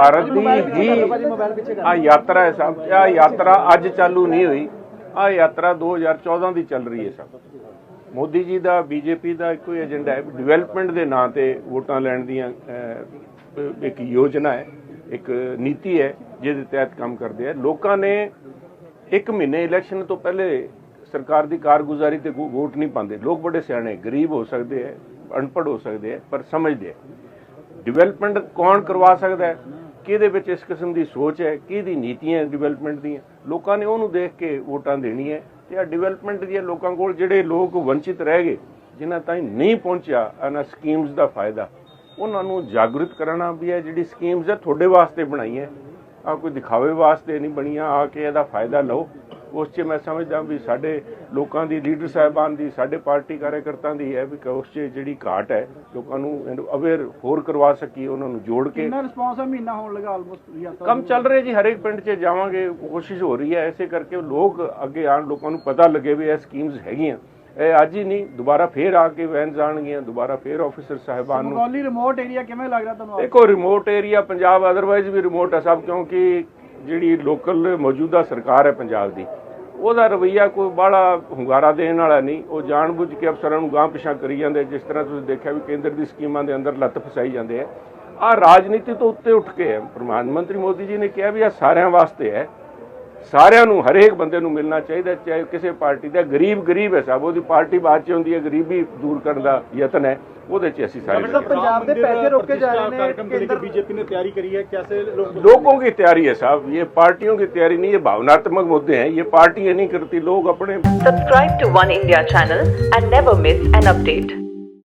ਭਾਰਤ ਦੀ ਹੀ ਆ ਯਾਤਰਾ ਹੈ ਸਭ ਆ ਯਾਤਰਾ ਅੱਜ ਚਾਲੂ ਨਹੀਂ ਹੋਈ ਆ ਯਾਤਰਾ 2014 ਦੀ ਚੱਲ ਰਹੀ ਹੈ ਸਭ। ਮੋਦੀ ਜੀ ਦਾ ਬੀਜੇਪੀ ਦਾ ਇੱਕੋ ਹੀ ਏਜੰਡਾ ਹੈ। ਡਿਵੈਲਪਮੈਂਟ ਦੇ ਨਾਂ ਤੇ ਵੋਟਾਂ ਲੈਣ ਦੀਆਂ ਇੱਕ ਯੋਜਨਾ ਹੈ ਇੱਕ ਨੀਤੀ ਹੈ ਜਿਹਦੇ ਤਹਿਤ ਕੰਮ ਕਰਦੇ ਆ। ਲੋਕਾਂ ਨੇ ਇੱਕ ਮਹੀਨੇ ਇਲੈਕਸ਼ਨ ਤੋਂ ਪਹਿਲੇ ਸਰਕਾਰ ਦੀ ਕਾਰਗੁਜ਼ਾਰੀ ਤੇ ਵੋਟ ਨਹੀਂ ਪਾਉਂਦੇ। ਲੋਕ ਬੜੇ ਸਿਆਣੇ ਗਰੀਬ ਹੋ ਸਕਦੇ ਹੈ ਅਨਪੜ੍ਹ ਹੋ ਸਕਦੇ ਹੈ ਪਰ ਸਮਝਦੇ ਡਿਵੈਲਪਮੈਂਟ ਕੌਣ ਕਰਵਾ ਸਕਦਾ ਹੈ? ਕਿਹਦੇ ਵਿੱਚ ਇਸ ਕਿਸਮ ਦੀ ਸੋਚ ਹੈ, ਕਿਹਦੀ ਨੀਤੀਆਂ ਡਿਵੈਲਪਮੈਂਟ ਦੀਆਂ? ਲੋਕਾਂ ਨੇ ਉਹਨੂੰ ਦੇਖ ਕੇ ਵੋਟਾਂ ਦੇਣੀ ਹੈ ਤੇ ਆ ਡਿਵੈਲਪਮੈਂਟ ਦੀਆਂ ਲੋਕਾਂ ਕੋਲ ਜਿਹੜੇ ਲੋਕ ਵੰਚਿਤ ਰਹਿ ਗਏ, ਜਿਨ੍ਹਾਂ ਤਾਈਂ ਨਹੀਂ ਪਹੁੰਚਿਆ, ਇਹਨਾਂ ਸਕੀਮਸ ਦਾ ਫਾਇਦਾ। ਉਹਨਾਂ ਨੂੰ ਜਾਗਰੂਕ ਕਰਨਾ ਵੀ ਹੈ, ਜਿਹੜੀ ਸਕੀਮਸ ਹੈ ਤੁਹਾਡੇ ਵਾਸਤੇ ਬਣਾਈ ਹੈ ਆ ਕੋਈ ਦਿਖਾਵੇ ਵਾਸਤੇ ਨਹੀਂ ਬਣੀਆਂ ਆ ਕੇ ਇਹਦਾ ਫਾਇਦਾ ਲਓ। ਉਸ 'ਚ ਮੈਂ ਸਮਝਦਾ ਵੀ ਸਾਡੇ ਲੋਕਾਂ ਦੀ ਲੀਡਰ ਸਾਹਿਬਾਨ ਦੀ ਸਾਡੇ ਪਾਰਟੀ ਕਾਰਜਕਰਤਾਆਂ ਦੀ ਹੈ ਵੀ ਉਸ 'ਚ ਜਿਹੜੀ ਘਾਟ ਹੈ ਲੋਕਾਂ ਨੂੰ ਅਵੇਅਰ ਹੋਰ ਕਰਵਾ ਸਕੀ ਉਹਨਾਂ ਨੂੰ ਜੋੜ ਕੇ। ਕਿੰਨਾ ਰਿਸਪੌਂਸ ਹੈ ਮਹੀਨਾ ਹੋਣ ਲੱਗਾ ਆਲਮੋਸਟ ਕੰਮ ਚੱਲ ਰਿਹਾ ਜੀ ਹਰੇਕ ਪਿੰਡ 'ਚ ਜਾਵਾਂਗੇ ਕੋਸ਼ਿਸ਼ ਹੋ ਰਹੀ ਹੈ ਐਸੇ ਕਰਕੇ ਲੋਕ ਅੱਗੇ ਆਣ ਲੋਕਾਂ ਨੂੰ ਪਤਾ ਲੱਗੇ ਵੀ ਇਹ ਸਕੀਮਸ ਹੈਗੀਆਂ। ਇਹ ਅੱਜ ਹੀ ਨਹੀਂ ਦੁਬਾਰਾ ਫੇਰ ਆ ਕੇ ਵੈਨਸ ਆਣਗੀਆਂ ਦੁਬਾਰਾ ਫੇਰ ਆਫੀਸਰ ਸਾਹਿਬਾਨ ਨੂੰ। ਬੰਗਾਲੀ ਰਿਮੋਟ ਏਰੀਆ ਕਿਵੇਂ ਲੱਗ ਰਿਹਾ ਤੁਹਾਨੂੰ ਦੇਖੋ ਰਿਮੋਟ ਏਰੀਆ ਪੰਜਾਬ ਅਦਰਵਾਈਜ਼ ਵੀ ਰਿਮੋਟ ਹੈ ਸਭ ਕਿਉਂਕਿ ਜਿਹੜੀ ਲੋਕਲ ਮੌਜੂਦਾ ਸਰਕਾਰ ਹੈ ਪੰਜਾਬ ਦੀ, ਉਹਦਾ ਰਵਈਆ ਕੋਈ ਬਾਹਲਾ ਹੁੰਗਾਰਾ ਦੇਣ ਵਾਲਾ ਨਹੀਂ। ਉਹ ਜਾਣਬੁੱਝ ਕੇ ਅਫਸਰਾਂ ਨੂੰ ਗਾਂਹ ਪਿਛਾਂ ਕਰੀ ਜਾਂਦੇ, ਜਿਸ ਤਰ੍ਹਾਂ ਤੁਸੀਂ ਦੇਖਿਆ ਵੀ ਕੇਂਦਰ ਦੀ ਸਕੀਮਾਂ ਦੇ ਅੰਦਰ ਲੱਤ ਫਸਾਈ ਜਾਂਦੇ ਆ। ਆ ਰਾਜਨੀਤੀ ਤੋਂ ਉੱਤੇ ਉੱਠ ਕੇ ਹੈ। ਪ੍ਰਧਾਨ ਮੰਤਰੀ ਮੋਦੀ ਜੀ ਨੇ ਕਿਹਾ ਵੀ ਆ ਸਾਰਿਆਂ ਵਾਸਤੇ ਹੈ। ਸਾਰਿਆਂ ਨੂੰ, ਹਰੇਕ ਬੰਦੇ ਨੂੰ ਮਿਲਣਾ ਚਾਹੀਦਾ, ਚਾਹੇ ਕਿਸੇ ਪਾਰਟੀ ਦਾ। ਗਰੀਬ ਗਰੀਬ ਹੈ ਸਭ, ਉਹਦੀ ਪਾਰਟੀ ਬਾਅਦ ਚ ਹੁੰਦੀ ਹੈ, ਗਰੀਬੀ ਦੂਰ ਕਰਨ ਦਾ ਯਤਨ ਹੈ। ਉਹਦੇ ਚ ਅਸੀਂ ਸਾਰੇ ਲੱਗੇ। ਪੰਜਾਬ ਦੇ ਪੈਸੇ ਰੋਕੇ ਜਾ ਰਹੇ ਨੇ कार्यक्रम के लिए बीजेपी ने तैयारी करी है कैसे लोग लोगों की तैयारी है साहब ये पार्टियों की तैयारी नहीं ये भावनात्मक मुद्दे हैं ये पार्टियां नहीं करती लोग अपने Subscribe to One India channel and never miss an update.